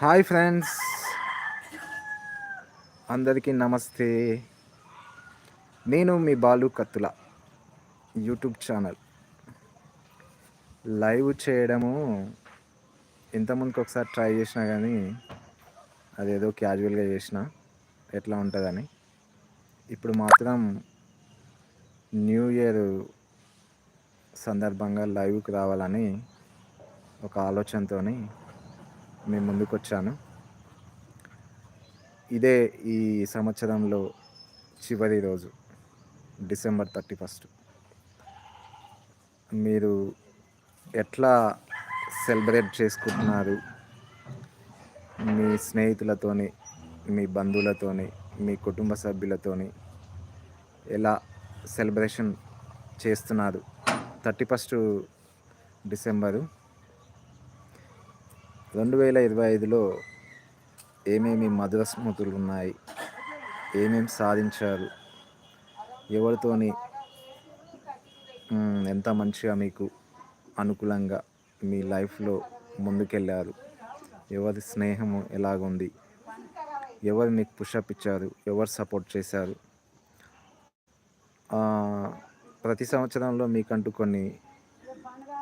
Hi friends. అందరికీ నమస్తే. నేను మీ బాలు కత్తుల యూట్యూబ్ ఛానల్. లైవ్ చేయడము ఇంతకుముందుకు ఒకసారి ట్రై చేసినా కానీ అదేదో క్యాజువల్గా చేసిన ఎట్లా ఉంటుందని. ఇప్పుడు మాత్రం న్యూ ఇయర్ సందర్భంగా లైవ్కి రావాలని ఒక ఆలోచనతోని మీ ముందుకు వచ్చాను. ఇదే ఈ సంవత్సరంలో చివరి రోజు డిసెంబర్ థర్టీ ఫస్ట్. మీరు ఎట్లా సెలబ్రేట్ చేసుకుంటున్నారు? మీ స్నేహితులతోని మీ బంధువులతోని మీ కుటుంబ సభ్యులతోని ఎలా సెలబ్రేషన్ చేస్తున్నారు? థర్టీ ఫస్ట్ డిసెంబరు రెండు వేల ఇరవై ఐదులో ఏమేమి మధుర స్మృతులు ఉన్నాయి ఏమేమి సాధించారు? ఎవరితోని ఎంత మంచిగా మీకు అనుకూలంగా మీ లైఫ్లో ముందుకెళ్ళారు ఎవరి స్నేహము ఎలాగుంది? ఎవరు మీకు పుషప్ ఇచ్చారు? ఎవరు సపోర్ట్ చేశారు? ప్రతి సంవత్సరంలో మీకంటూ కొన్ని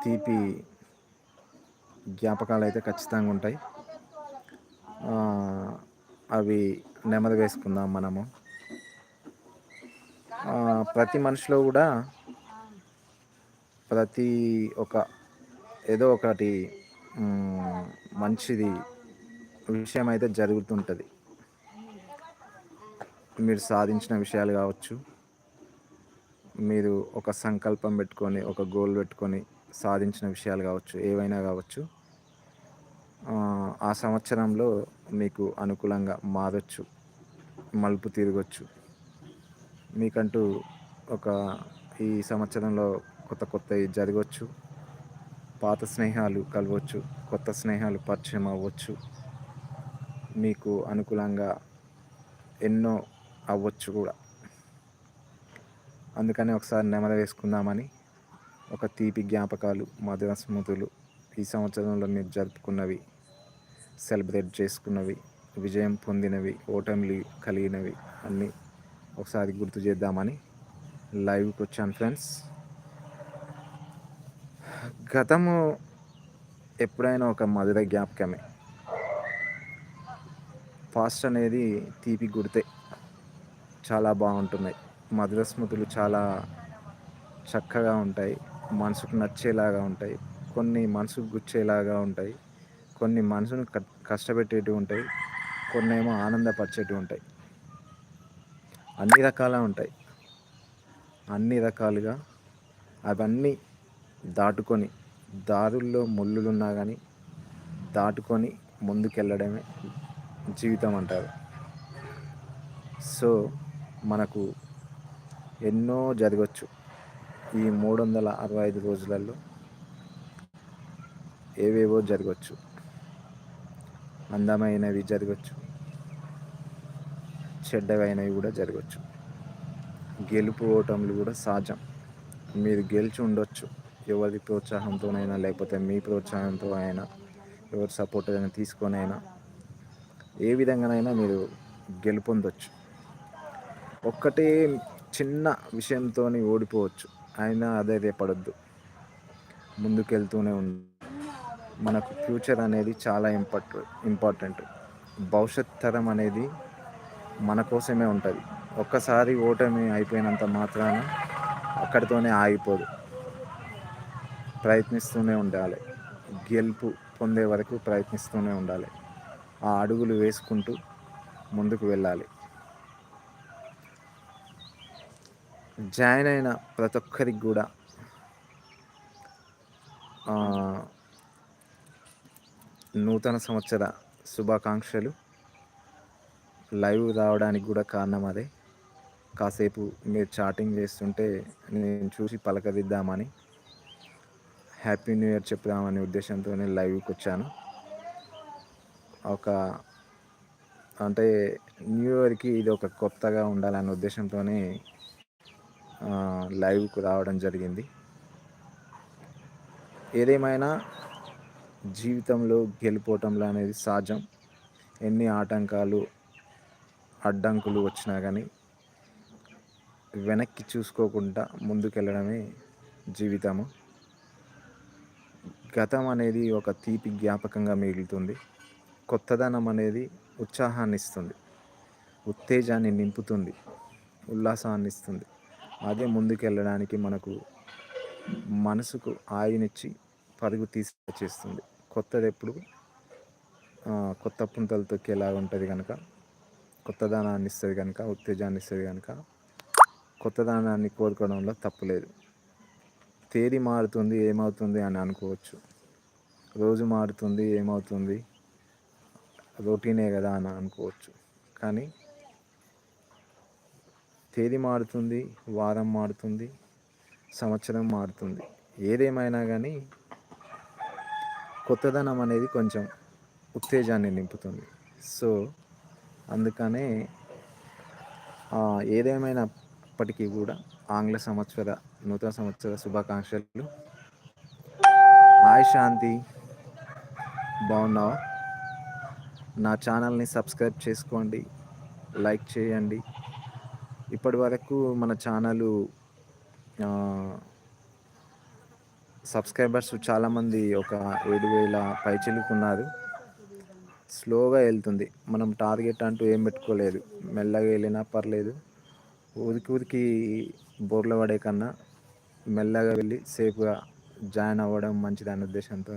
తీపి జ్ఞాపకాలు అయితే ఖచ్చితంగా ఉంటాయి. అవి నెమది వేసుకుందాం మనము. ప్రతి మనిషిలో కూడా ప్రతి ఒక ఏదో ఒకటి మంచిది విషయం అయితే జరుగుతుంటుంది. మీరు సాధించిన విషయాలు కావచ్చు మీరు ఒక సంకల్పం పెట్టుకొని ఒక గోల్ పెట్టుకొని సాధించిన విషయాలు కావచ్చు ఏవైనా కావచ్చు ఆ సంవత్సరంలో మీకు అనుకూలంగా మారచ్చు మలుపు తిరగచ్చు. మీకంటూ ఒక ఈ సంవత్సరంలో కొత్త కొత్తవి జరగవచ్చు పాత స్నేహాలు కలవచ్చు కొత్త స్నేహాలు పరిచయం అవ్వచ్చు మీకు అనుకూలంగా ఎన్నో అవ్వచ్చు కూడా. అందుకని ఒకసారి నెమర వేసుకుందామని ఒక తీపి జ్ఞాపకాలు మధుర స్మృతులు ఈ సంవత్సరంలో మీరు జరుపుకున్నవి. సెలబ్రేట్ చేసుకున్నవి విజయం పొందినవి ఓటమిలు కలిగినవి అన్నీ ఒకసారి గుర్తు చేద్దామని లైవ్కి వచ్చాను ఫ్రెండ్స్. గతము ఎప్పుడైనా ఒక మధుర జ్ఞాపకమే. ఫాస్ట్ అనేది తీపి గుర్తే చాలా బాగుంటున్నాయి. మధుర స్మృతులు చాలా చక్కగా ఉంటాయి. మనసుకు నచ్చేలాగా ఉంటాయి. కొన్ని మనసుకు గుచ్చేలాగా ఉంటాయి. కొన్ని మనసును కష్టపెట్టేటివి ఉంటాయి. కొన్ని ఏమో ఆనందపరిచేటివి ఉంటాయి. అన్ని రకాల ఉంటాయి. అన్ని రకాలుగా అవన్నీ దాటుకొని దారుల్లో ముళ్ళులున్నా కానీ దాటుకొని ముందుకెళ్ళడమే జీవితం అంటారు. సో మనకు ఎన్నో జరగచ్చు. ఈ మూడు వందల అరవై ఐదు రోజులలో ఏవేవో జరగచ్చు. అందమైనవి జరగచ్చు. చెడ్డవైనవి కూడా జరగచ్చు. గెలుపు ఓటములు కూడా సహజం. మీరు గెలిచి ఉండొచ్చు. ఎవరి ప్రోత్సాహంతోనైనా లేకపోతే మీ ప్రోత్సాహంతో అయినా ఎవరి సపోర్ట్ అయినా తీసుకొని అయినా ఏ విధంగానైనా మీరు గెలుపొందొచ్చు. ఒక్కటే చిన్న విషయంతో ఓడిపోవచ్చు. అయినా అదే రేపడొద్దు ముందుకెళ్తూనే ఉంది మనకు ఫ్యూచర్ అనేది చాలా ఇంపార్ట ఇంపార్టెంట్. భవిష్యత్ తరం అనేది మన కోసమే ఉంటుంది. ఒక్కసారి ఓటమి అయిపోయినంత మాత్రాన అక్కడితోనే ఆగిపోదు. ప్రయత్నిస్తూనే ఉండాలి. గెలుపు పొందే వరకు ప్రయత్నిస్తూనే ఉండాలి. ఆ అడుగులు వేసుకుంటూ ముందుకు వెళ్ళాలి. జాయిన్ అయిన ప్రతి ఒక్కరికి కూడా నూతన సంవత్సర శుభాకాంక్షలు. లైవ్ రావడానికి కూడా కారణం అదే. కాసేపు మీరు చాటింగ్ చేస్తుంటే నేను చూసి పలకరిద్దామని హ్యాపీ న్యూ ఇయర్ చెప్దామనే ఉద్దేశంతో నేను లైవ్కి వచ్చాను. ఒక అంటే న్యూ ఇయర్కి ఇది ఒక కొత్తగా ఉండాలనే ఉద్దేశంతోనే లైవ్కు రావడం జరిగింది. ఏదేమైనా జీవితంలో గెలిపోవటంలో అనేది సహజం. ఎన్ని ఆటంకాలు అడ్డంకులు వచ్చినా కానీ వెనక్కి చూసుకోకుండా ముందుకెళ్ళడమే జీవితము. గతం అనేది ఒక తీపి జ్ఞాపకంగా మిగులుతుంది. కొత్తదనం అనేది ఉత్సాహాన్ని ఇస్తుంది ఉత్తేజాన్ని నింపుతుంది. ఉల్లాసాన్ని ఇస్తుంది అదే ముందుకెళ్ళడానికి మనకు మనసుకు ఆయునిచ్చి పరుగు తీసుకొచ్చేస్తుంది కొత్తది ఎప్పుడు? కొత్త పుంతలు తొక్కేలా ఉంటుంది కనుక కొత్తదనాన్ని ఇస్తుంది కనుక ఉత్తేజాన్ని ఇస్తుంది కనుక కొత్తదనాన్ని కోరుకోవడంలో తప్పులేదు తేదీ మారుతుంది ఏమవుతుంది అని అనుకోవచ్చు. రోజు మారుతుంది ఏమవుతుంది? రొటీనే కదా అని అనుకోవచ్చు. కానీ తేదీ మారుతుంది వారం మారుతుంది సంవత్సరం మారుతుంది. ఏదేమైనా కానీ కొత్తదనం అనేది కొంచెం ఉత్తేజాన్ని నింపుతుంది. సో అందుకనే ఏదేమైనప్పటికీ కూడా ఆంగ్ల సంవత్సర నూతన సంవత్సర శుభాకాంక్షలు. హాయ్ శాంతి. బాగున్నావా? నా ఛానల్ని సబ్స్క్రైబ్ చేసుకోండి. లైక్ చేయండి. ఇప్పటి వరకు మన ఛానల్ సబ్స్క్రైబర్స్ చాలామంది ఒక ఏడు వేల పైచిలుకున్నారు. స్లోగా వెళ్తుంది. మనం టార్గెట్ అంటూ ఏం పెట్టుకోలేదు. మెల్లగా వెళ్ళినా పర్లేదు. ఊరికి ఊరికి బోర్ల పడే కన్నా మెల్లగా వెళ్ళి సేఫ్గా జాయిన్ అవ్వడం మంచిది అనే ఉద్దేశంతో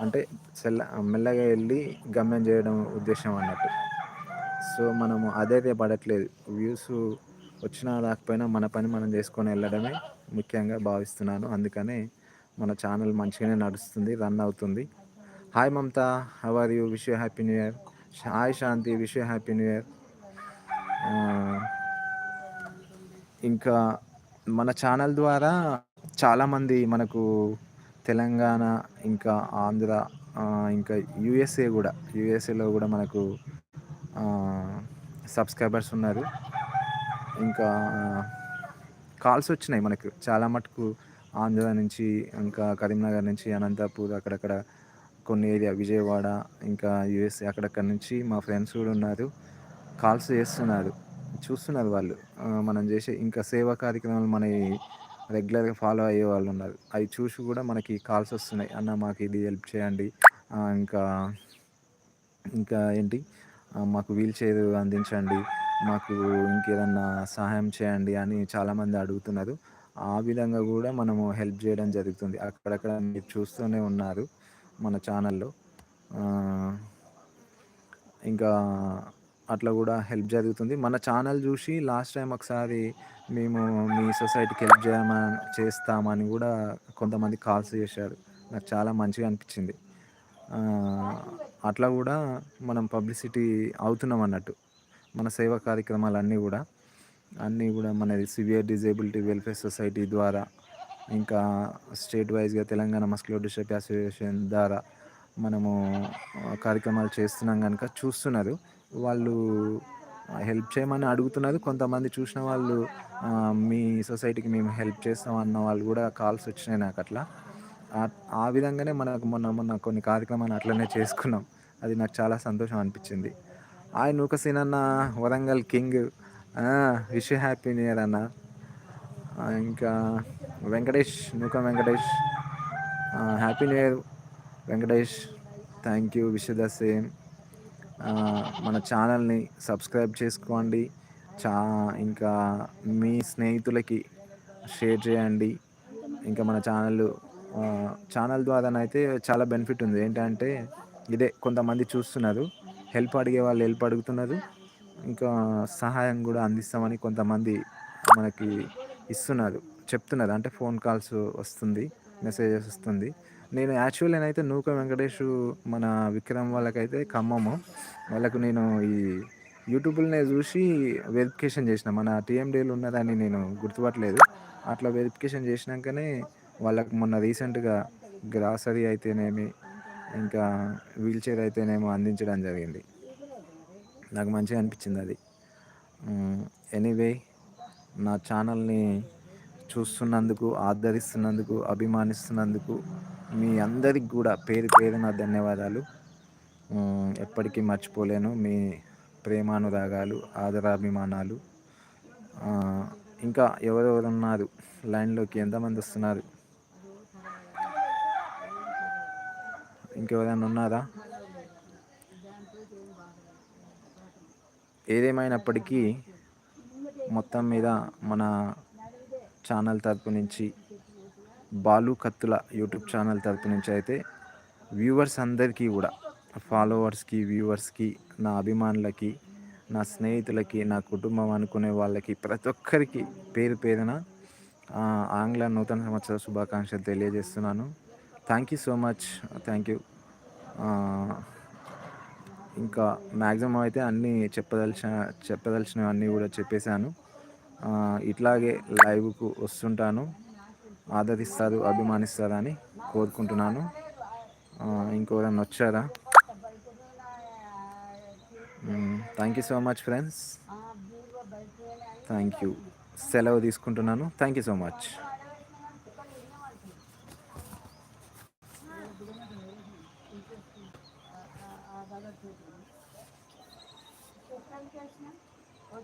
అంటే సెల్ల మెల్లగా వెళ్ళి గమ్యం చేయడం ఉద్దేశం అన్నట్టు. సో మనము అదైతే పడట్లేదు. వ్యూస్ వచ్చినా రాకపోయినా మన పని మనం చేసుకొని వెళ్ళడమే ముఖ్యంగా భావిస్తున్నాను. అందుకనే మన ఛానల్ మంచిగానే నడుస్తుంది రన్ అవుతుంది. Hi Mamata how are you wish you happy new year hi Shanti wish you happy new year ఇంకా మన ఛానల్ ద్వారా చాలామంది మనకు తెలంగాణ ఇంకా ఆంధ్ర ఇంకా యూఎస్ఏ కూడా యూఎస్ఏలో కూడా మనకు సబ్స్క్రైబర్స్ ఉన్నారు. ఇంకా కాల్స్ వచ్చినాయి మనకు. చాలా మటుకు ఆంధ్ర నుంచి ఇంకా కరీంనగర్ నుంచి అనంతపూర్ అక్కడక్కడ కొన్ని ఏరియా విజయవాడ ఇంకా యూఎస్ఏ అక్కడక్కడ నుంచి మా ఫ్రెండ్స్ కూడా ఉన్నారు. కాల్స్ చేస్తున్నారు. చూస్తున్నారు వాళ్ళు. మనం చేసే ఇంకా సేవా కార్యక్రమాలు మన రెగ్యులర్గా ఫాలో అయ్యే వాళ్ళు ఉన్నారు. అవి చూసి కూడా మనకి కాల్స్ వస్తున్నాయి. అన్న మాకు ఇది హెల్ప్ చేయండి. ఇంకా ఇంకా ఏంటి? మాకు వీల్ చైర్ అందించండి మాకు ఇంకేదన్నా సహాయం చేయండి అని చాలామంది అడుగుతున్నారు. ఆ విధంగా కూడా మనము హెల్ప్ చేయడం జరుగుతుంది. అక్కడక్కడ మీరు చూస్తూనే ఉన్నారు మన ఛానల్లో. ఇంకా అట్లా కూడా హెల్ప్ జరుగుతుంది. మన ఛానల్ చూసి లాస్ట్ టైం ఒకసారి మేము మీ సొసైటీకి హెల్ప్ చేయమని చేస్తామని కూడా కొంతమంది కాల్స్ చేశారు. నాకు చాలా మంచిగా అనిపించింది. అట్లా కూడా మనం పబ్లిసిటీ అవుతున్నాం అన్నట్టు. మన సేవా కార్యక్రమాలు అన్నీ కూడా అన్నీ కూడా మన సివియర్ డిజేబిలిటీ వెల్ఫేర్ సొసైటీ ద్వారా ఇంకా స్టేట్ వైజ్గా తెలంగాణ మస్కులో డిస్ట్రిక్ట్ అసోసియేషన్ ద్వారా మనము కార్యక్రమాలు చేస్తున్నాం కనుక చూస్తున్నారు. వాళ్ళు హెల్ప్ చేయమని అడుగుతున్నారు. కొంతమంది చూసిన వాళ్ళు మీ సొసైటీకి మేము హెల్ప్ చేస్తాం అన్న వాళ్ళు కూడా కాల్స్ వచ్చినాయి నాకు అట్లా. ఆ విధంగానే మనకు మొన్న మొన్న కొన్ని కార్యక్రమాలు అట్లనే చేసుకున్నాం. అది నాకు చాలా సంతోషం అనిపించింది. ఆయన నూక సీన్ అన్న Warangal king wish happy new year అన్న. ఇంకా Venkatesh Nooka Venkatesh happy new year Venkatesh. Thank you wish the same మన ఛానల్ని సబ్స్క్రైబ్ చేసుకోండి. చా ఇంకా మీ స్నేహితులకి షేర్ చేయండి. ఇంకా మన ఛానల్ ఛానల్ ద్వారానైతే చాలా బెనిఫిట్ ఉంది. ఏంటంటే ఇదే కొంతమంది చూస్తున్నారు. హెల్ప్ అడిగే వాళ్ళు హెల్ప్ అడుగుతున్నారు. ఇంకా సహాయం కూడా అందిస్తామని కొంతమంది మనకి ఇస్తున్నారు. చెప్తున్నారు. అంటే ఫోన్ కాల్స్ వస్తుంది మెసేజెస్ వస్తుంది. నేను యాక్చువల్ నేనైతే నూక వెంకటేష్ మన విక్రమ్ వాళ్ళకైతే ఖమ్మము. వాళ్ళకు నేను ఈ యూట్యూబ్లోనే చూసి వెరిఫికేషన్ చేసిన. మన టీఎండీలు ఉన్నదని నేను గుర్తుపట్టలేదు. అట్లా వెరిఫికేషన్ చేసినాకనే వాళ్ళకు మొన్న రీసెంట్గా గ్రాసరీ అయితేనేమి ఇంకా వీల్ చైర్ అయితేనేమో అందించడం జరిగింది. నాకు మంచిగా అనిపించింది అది. ఎనీవే నా ఛానల్ని చూస్తున్నందుకు ఆదరిస్తున్నందుకు అభిమానిస్తున్నందుకు మీ అందరికి కూడా పేరు పేరున ధన్యవాదాలు. ఎప్పటికీ మర్చిపోలేను మీ ప్రేమానురాగాలు ఆదరాభిమానాలు. ఇంకా ఎవరెవరు ఉన్నారు లైన్లోకి ఎంతమంది వస్తున్నారు? ఇంకేదైనా ఉన్నారా? ఏదేమైనప్పటికీ మొత్తం మీద మన ఛానల్ తరపు నుంచి బాలు కత్తుల యూట్యూబ్ ఛానల్ తరపు నుంచి అయితే వ్యూవర్స్ అందరికీ కూడా ఫాలోవర్స్కి వ్యూవర్స్కి నా అభిమానులకి నా స్నేహితులకి నా కుటుంబం అనుకునే వాళ్ళకి ప్రతి ఒక్కరికి పేరు పేరున ఆంగ్ల నూతన సంవత్సర శుభాకాంక్షలు తెలియజేస్తున్నాను. Thank you so much thank you ఇంకా మ్యాక్సిమం అయితే అన్నీ చెప్పదలిచిన చెప్పదలిచినవన్నీ కూడా చెప్పేశాను. Uh, ఇట్లాగే లైవ్కు వస్తుంటాను. ఆదరిస్తారు అభిమానిస్తారని కోరుకుంటున్నాను. Uh, ఆ, వచ్చారా? Thank you so much friends thank you సెలవు తీసుకుంటున్నాను. Thank you so much